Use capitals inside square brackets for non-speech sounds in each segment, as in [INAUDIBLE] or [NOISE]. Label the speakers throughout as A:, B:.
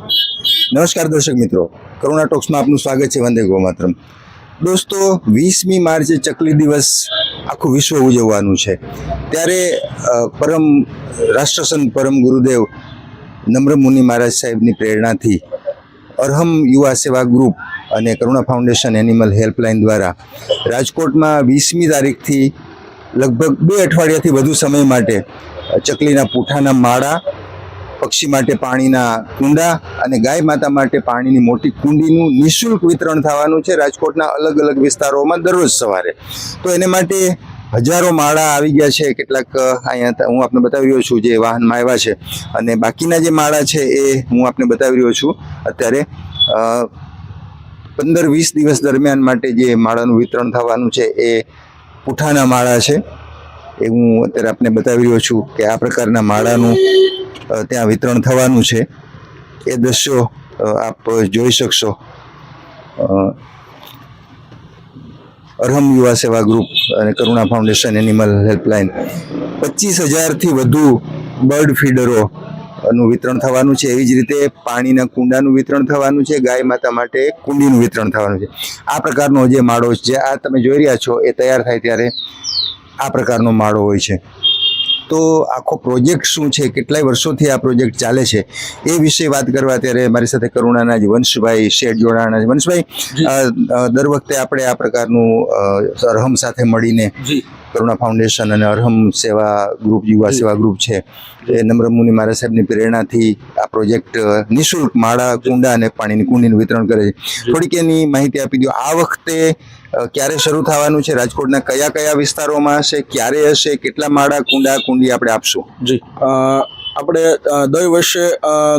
A: નમસ્કાર દર્શક મિત્રો. કરુણા ટોક્સમાં આપનું સ્વાગત છે વંદે ગોમાત્રમ દોસ્તો, વીસમી માર્ચે ચકલી દિવસ આખું વિશ્વ ઉજવવાનું છે. ત્યારે પરમ રાષ્ટ્રસંત પરમ ગુરુદેવ નમ્ર મુનિ મહારાજ સાહેબની પ્રેરણાથી અરહમ યુવા સેવા ગ્રુપ અને કરુણા ફાઉન્ડેશન એનિમલ હેલ્પલાઇન દ્વારા રાજકોટમાં વીસમી તારીખથી લગભગ બે અઠવાડિયાથી વધુ સમય માટે ચકલીના પૂઠાના માળા પક્ષી માટે પાણીના કુંડા અને ગાય માતા માટે પાણીની મોટી કુંડીનું નિઃશુલ્ક વિતરણ થવાનું છે. રાજકોટના અલગ અલગ વિસ્તારોમાં દરરોજ સવારે. તો એને માટે હજારો માળા આવી ગયા છે. કેટલાક અહીંયા હું આપને બતાવી રહ્યો છું જે વાહનમાં આવ્યા છે. અને બાકીના જે માળા છે એ હું આપને બતાવી રહ્યો છું. અત્યારે પંદર વીસ દિવસ દરમિયાન માટે જે માળાનું વિતરણ થવાનું છે એ પુઠાના માળા છે. એ હું અત્યારે આપને બતાવી રહ્યો છું કે આ પ્રકારના માળાનું ત્યાં વિતરણ થવાનું છે. એ દ્રશ્યો આપ જોઈ શકશો. અરહમ યુવા સેવા ગ્રુપ અને કરુણા ફાઉન્ડેશન એનિમલ હેલ્પલાઇન. પચીસ હજારથી વધુ બર્ડ ફીડરો નું વિતરણ થવાનું છે. એવી જ રીતે પાણીના કુંડાનું વિતરણ થવાનું છે. ગાય માતા માટે કુંડીનું વિતરણ થવાનું છે. આ પ્રકારનો જે માળો છે, આ તમે જોઈ રહ્યા છો, એ તૈયાર થાય ત્યારે આ પ્રકારનો માળો હોય છે. તો આખો પ્રોજેક્ટ શું છે? કેટલાય વર્ષોથી આ પ્રોજેક્ટ ચાલે છે? એ વિશે વાત કરવા ત્યારે મારી સાથે કરુણાના જ વંશભાઈ શેઠ જોડાણા વંશભાઈ દર વખતે આપણે આ પ્રકારનું રહમ સાથે મળીને કરુણા ફાઉન્ડેશન અને અરહમ સેવા ગ્રુપ યુવા સેવા ગ્રુપ છે. એ નમ્ર મુનિ મારા સાહેબની પ્રેરણાથી આ પ્રોજેક્ટ નિઃશુલ્ક માળા કુંડા અને પાણીની કુંડીનું વિતરણ કરે છે. થોડીક એની માહિતી આપી દો. આ વખતે ક્યારે શરૂ થવાનું છે? રાજકોટના કયા કયા વિસ્તારોમાં હશે? ક્યારે હશે? કેટલા માળા કુંડા કુંડી આપણે આપશું?
B: જી. આપણે દર વર્ષે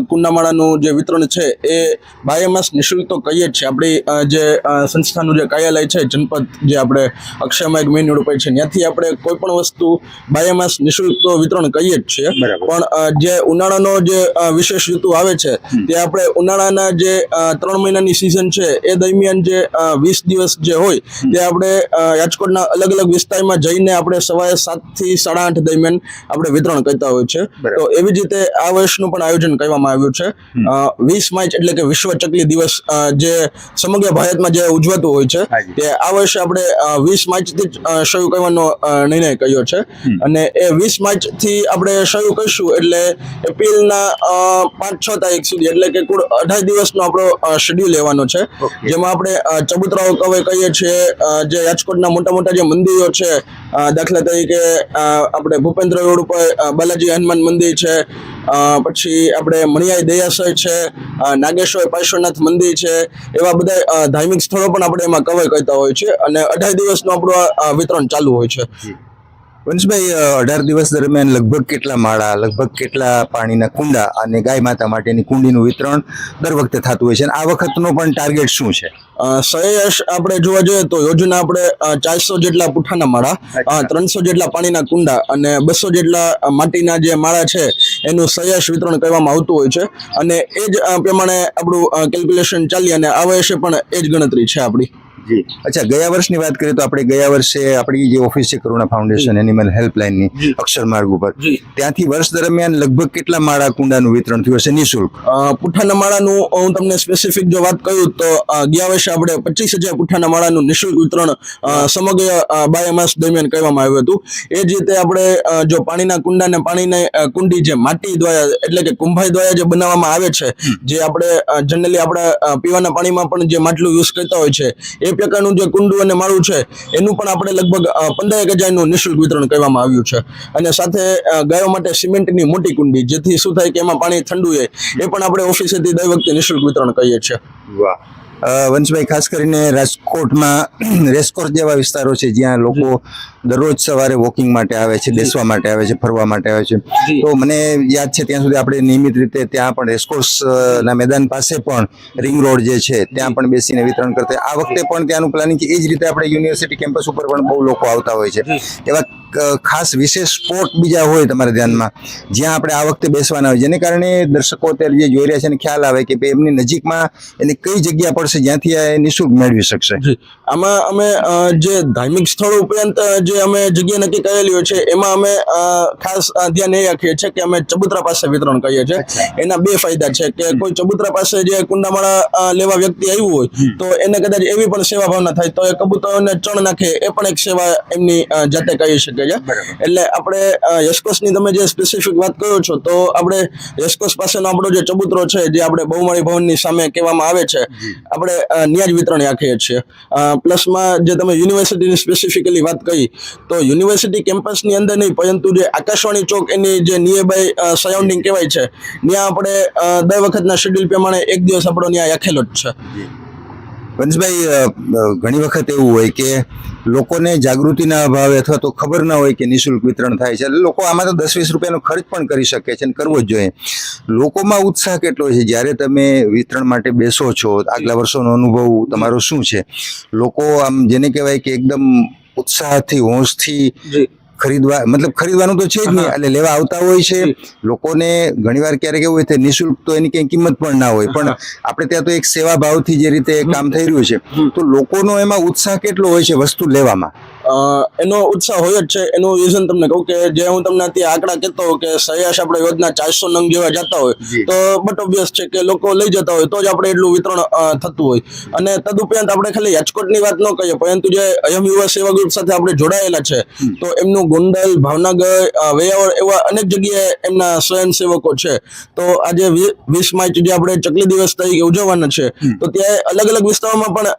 B: કુંડામાળાનું જે વિતરણ છે એ બાયમાસ નિઃશુલ્ક તો કહીએ જ છે આપણી જે સંસ્થાનું જે કાર્યાલય છે જનપદ જે આપણે અક્ષયમાં એક મેઇન રોડ છે ત્યાંથી આપણે કોઈ પણ વસ્તુ બાયમાસ નિઃશુલ્ક તો વિતરણ કહીએ જ છીએ. પણ જે ઉનાળાનો જે વિશેષ ઋતુ આવે છે તે આપણે ઉનાળાના જે ત્રણ મહિનાની સિઝન છે એ દરમિયાન જે વીસ દિવસ જે હોય તે આપણે રાજકોટના અલગ અલગ વિસ્તારમાં જઈને આપણે સવારે સાતથી સાડા આઠ દરમિયાન આપણે વિતરણ કરતા હોય છે.
A: તો
B: તો એવી જ રીતે આ વર્ષનું પણ આયોજન કરવામાં આવ્યું છે. વીસ માર્ચ એટલે કે વિશ્વ ચકલી દિવસ જે સમગ્ર ભારતમાં જે ઉજવાતું હોય છે તે આ વર્ષે આપણે વીસ માર્ચથી જ શરૂ કરવાનો નિર્ણય કર્યો છે. અને એ વીસ માર્ચથી આપણે શરૂ કરીશું એટલે એપ્રિલના પાંચ છ તારીખ સુધી એટલે કે કુલ અઢાર દિવસનો આપણો શેડ્યુલ લેવાનો છે. જેમાં આપણે ચબુતરાઓ કવર કહીએ છીએ જે રાજકોટના મોટા મોટા જે મંદિરો છે દાખલા તરીકે આપણે ભૂપેન્દ્ર રોડ ઉપર બાલાજી હનુમાન મંદિર છે અ, પછી આપણે મણિયાઈ દયાસર છે નાગેશ્વર પાર્શ્વનાથ મંદિર છે એવા બધા ધાર્મિક સ્થળો પણ આપણે એમાં કવર કરતા હોય છે અને અઢાર દિવસનું આપણું વિતરણ ચાલુ હોય છે.
A: વંશભાઈ અઢાર દિવસ દરમિયાન લગભગ કેટલા માળા લગભગ કેટલા પાણીના કુંડા અને ગાય માતા માટેની કુંડીનું વિતરણ દર વખતે થતું હોય છે? અને આ વખતનો પણ ટાર્ગેટ શું છે?
B: સરેરાશ આપણે જોવા જોઈએ તો યોજના આપણે ચારસો જેટલા પુઠાના માળા. ત્રણસો જેટલા પાણીના કુંડા અને બસો જેટલા માટીના જે માળા છે એનું સરેરાશ વિતરણ કરવામાં આવતું હોય છે અને એ જ પ્રમાણે આપણું કેલ્ક્યુલેશન ચાલી અને આ વર્ષે પણ એ જ ગણતરી છે આપણી
A: જી. અચ્છા ગયા વર્ષની વાત કરીએ તો આપણે ગયા વર્ષે આપણી જે ઓફિસ છે કરુણા ફાઉન્ડેશન એનિમલ હેલ્પલાઇનની અક્ષર માર્ગ ઉપર. ત્યાંથી વર્ષ દરમિયાન લગભગ કેટલા માળા કુંડાનું વિતરણ થયું હશે નિઃશુલ્ક?
B: પુઠ્ઠાના માળાનું હું તમને સ્પેસિફિક જો વાત કરું તો ગયા વર્ષે આપણે પચીસ હજાર પુઠ્ઠાના માળાનું નિઃશુલ્ક વિતરણ સમગ્ર અ, માસ દરમિયાન કરવામાં આવ્યું હતું. એ જ રીતે આપણે જો પાણીના કુંડા અને પાણીની કુંડી જે માટી દ્વારા એટલે કે કુંભાઈ દ્વારા જે બનાવવામાં આવે છે જે આપણે જનરલી આપણા પીવાના પાણીમાં પણ જે માટલું યુઝ કરતા હોય છે એ પ્રકારનું જે કુંડુ અને માળું છે, એનું પણ આપણે લગભગ પંદર એક હજારનું નિઃશુલ્ક વિતરણ કરવામાં આવ્યું છે. અને સાથે ગાયો માટે સિમેન્ટની મોટી કુંડી, જેથી શું થાય કે એમાં પાણી ઠંડુ રહે, એ પણ આપણે ઓફિસેથી દર વખતે નિઃશુલ્ક વિતરણ કરીએ છીએ.
A: વાહ. વંશભાઈ ખાસ કરીને રાજકોટમાં [CLEARS THROAT] રેસકોર્સ જેવા વિસ્તારો છે જ્યાં લોકો દરરોજ સવારે વોકિંગ માટે આવે છે બેસવા માટે આવે છે ફરવા માટે આવે છે. તો મને યાદ છે ત્યાં સુધી આપણે નિયમિત રીતે ત્યાં પણ રેસકોર્સ ના મેદાન પાસે પણ રિંગ રોડ જે છે ત્યાં પણ બેસીને વિતરણ કરતા આ વખતે પણ ત્યાંનું પ્લાનિંગ એ જ રીતે આપણે યુનિવર્સિટી કેમ્પસ ઉપર પણ બહુ લોકો આવતા હોય છે. એવા ખાસ વિશેષ સ્પોટ બીજા હોય તમારા ધ્યાનમાં જ્યાં આપણે આ વખતે બેસવાના હોય. જેને કારણે દર્શકો અત્યારે જે જોઈ રહ્યા છે એને ખ્યાલ આવે કે ભાઈ એમની નજીકમાં એની કઈ જગ્યા પડશે જ્યાંથી આ એ નિઃશુલ્ક મેળવી શકશે.
B: આમાં અમે જે ધાર્મિક સ્થળો ઉપરાંત જે જે અમે જગ્યા નક્કી કરેલી હોય છે એમાં અમે ખાસ ધ્યાન એ રાખીએ છીએ કે અમે ચબુતરા પાસે વિતરણ કરીએ છીએ. એના બે ફાયદા છે કે કોઈ ચબુતરા પાસે જે કુંડામાળા લેવા વ્યક્તિ આવ્યું હોય તો એને કદાચ એવી પણ સેવા ભાવના થાય તો એ કબૂતરોને ચણ નાખે એ પણ એક સેવા એમની જાતે કહી શકે છે? એટલે આપણે યશકોશની તમે જે સ્પેસિફિક વાત કરો છો તો આપણે યશકોશ પાસેનો આપણો જે ચબૂતરો છે જે આપણે બહુમાળી ભવનની સામે કહેવામાં આવે છે આપણે ન્યાજ વિતરણ રાખીએ છીએ. પ્લસમાં જે તમે યુનિવર્સિટીની સ્પેસિફિકલી વાત કરી તો યુનિવર્સિટી કેમ્પસની અંદર નહીં પરંતુ જે આકાશવાણી ચોક એની જે નિયર બાય સરાઉન્ડિંગ કહેવાય છે ત્યાં આપણે દર વખતના શેડ્યુલ પ્રમાણે એક દિવસ આપણો ત્યાં રાખેલો જ છે.
A: વંશભાઈ ઘણી વખત એવું હોય કે લોકોને જાગૃતિના અભાવે અથવા તો ખબર ના હોય કે નિઃશુલ્ક વિતરણ થાય છે. એટલે લોકો આમાં તો દસ વીસ રૂપિયાનો ખર્ચ પણ કરી શકે છે અને કરવો જ જોઈએ. લોકોમાં ઉત્સાહ કેટલો છે? જ્યારે તમે વિતરણ માટે બેસો છો, આગલા વર્ષોનો અનુભવ તમારો શું છે? લોકો આમ જેને કહેવાય કે એકદમ ઉત્સાહથી, હોંશથી ખરીદવા મતલબ ખરીદવાનું તો છે જ નહીં એટલે લેવા આવતા હોય છે. લોકોને ઘણીવાર ક્યારેક એવું હોય છે નિઃશુલ્ક તો એની કઈ કિંમત પણ ના હોય. પણ આપણે ત્યાં તો એક સેવા ભાવથી જે રીતે કામ થઈ રહ્યું છે. તો લોકોનો એમાં ઉત્સાહ કેટલો હોય છે વસ્તુ લેવામાં?
B: એનો ઉત્સાહ હોય જ છે. એનું રીઝન તમને કહું કે જે હું તમને અત્યારે આંકડા કહેતો હોઉં કે સરેરાશ આપણે યોજના ચારસો નંગ જેવા જતા હોય તો બટ ઓબ્વિયસ છે કે લોકો લઈ જતા હોય તો જ આપણે એટલું વિતરણ થતું હોય. અને તદુપરાંત આપણે ખાલી રાજકોટની વાત ન કહીએ પરંતુ જે અયમ યુવા સેવા ગ્રુપ સાથે આપણે જોડાયેલા છે તો એમનું ગોંડલ ભાવનગર વેયાવળ એવા અનેક જગ્યાએ એમના સ્વયંસેવકો છે. તો આજે વીસ માર્ચ જે આપણે ચકલી દિવસ તરીકે ઉજવવાના છે તો ત્યાં અલગ અલગ વિસ્તારોમાં પણ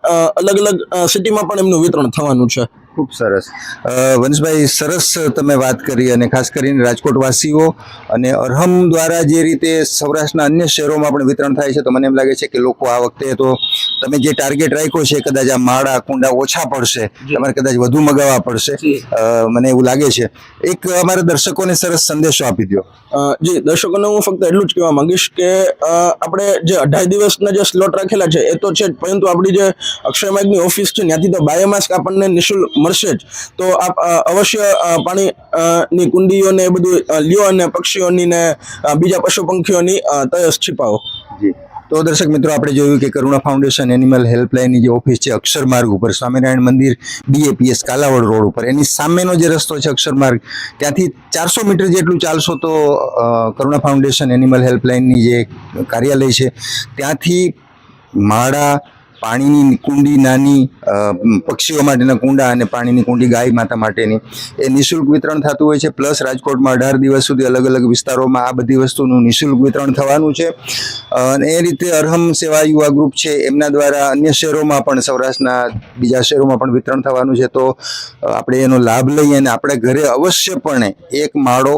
B: અલગ અલગ સિટીમાં પણ એમનું વિતરણ થવાનું છે.
A: ખૂબ સરસ. વંશભાઈ સરસ તમે વાત કરી અને ખાસ કરીને રાજકોટવાસીઓ અને અરહમ દ્વારા જે રીતે સૌરાષ્ટ્રના અન્ય શહેરોમાં પણ વિતરણ થાય છે, તો મને એમ લાગે છે કે લોકો આ વખતે તો તમે જે ટાર્ગેટ રાખ્યો છે કદાચ આ માળા કુંડા ઓછા પડશે તમારે કદાચ વધુ મગાવવા પડશે મને એવું લાગે છે. એક અમારા દર્શકોને સરસ સંદેશો આપી દો
B: જી દર્શકોને હું ફક્ત એટલું જ કહેવા માંગીશ કે આપણે જે અઢાઈ દિવસના જે સ્લોટ રાખેલા છે એ તો છે જ પરંતુ આપણી જે અક્ષય માર્ગની ઓફિસ છે ત્યાંથી તો બાયોમાસ્ક આપણને નિઃશુલ્ક મળશે જ. તો આપ અવશ્ય પાણી ની કુંડીઓને એ બધું લ્યો અને પક્ષીઓની ને બીજા પશુ પંખીઓની તયસ છીપાવો.
A: જી. તો દર્શક મિત્રો, આપણે જોયું કે કરુણા ફાઉન્ડેશન, એનિમલ હેલ્પલાઇનની જે ઓફિસ છે અક્ષર માર્ગ ઉપર, સ્વામિનારાયણ મંદિર બીએપીએસ કાલાવડ રોડ ઉપર, એની સામેનો જે રસ્તો છે અક્ષર માર્ગ, ત્યાંથી ચારસો મીટર જેટલું ચાલશો તો કરુણા ફાઉન્ડેશન, એનિમલ હેલ્પલાઇનની જે કાર્યાલય છે, ત્યાંથી માળા પાણીની કુંડી નાની પક્ષીઓ માટેના કુંડા અને પાણીની કુંડી ગાય માતા માટેની. એ નિઃશુલ્ક વિતરણ થતું હોય છે, પ્લસ રાજકોટમાં અઢાર દિવસ સુધી અલગ અલગ વિસ્તારોમાં આ બધી વસ્તુનું નિઃશુલ્ક વિતરણ થવાનું છે. અને એ રીતે અરહમ સેવા યુવા ગ્રુપ છે, એમના દ્વારા અન્ય શહેરોમાં પણ, સૌરાષ્ટ્રના બીજા શહેરોમાં પણ વિતરણ થવાનું છે. તો આપણે એનો લાભ લઈએ અને આપણે ઘરે અવશ્યપણે એક માળો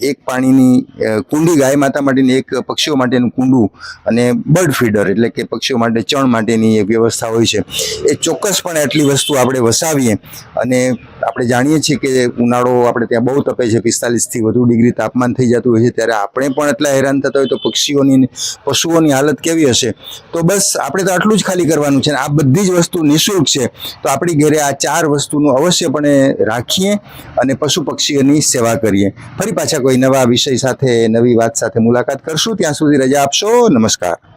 A: એક પાણીની કુંડી ગાય માતા માટેની એક પક્ષીઓ માટેનું કુંડું અને બર્ડ ફીડર એટલે કે પક્ષીઓ માટે ચણ માટેની એક વ્યવસ્થા હોય છે. એ ચોક્કસપણે આટલી વસ્તુ આપણે વસાવીએ અને આપણે જાણીએ છીએ કે ઉનાળો આપણે ત્યાં બહુ તપે છે, પિસ્તાલીસથી વધુ ડિગ્રી તાપમાન થઈ જતું હોય છે, ત્યારે આપણે પણ એટલા હેરાન થતા હોય તો પક્ષીઓની, પશુઓની હાલત કેવી હશે? તો બસ આપણે તો આટલું જ ખાલી કરવાનું છે આ બધી જ વસ્તુ નિઃશુલ્ક છે. તો આપણી ઘરે આ ચાર વસ્તુનું અવશ્યપણે રાખીએ અને પશુ પક્ષીઓની સેવા કરીએ. ફરી પાછા કોઈ નવા વિષય સાથે નવી વાત સાથે મુલાકાત કરશું. ત્યાં સુધી રજા આપશો. નમસ્કાર.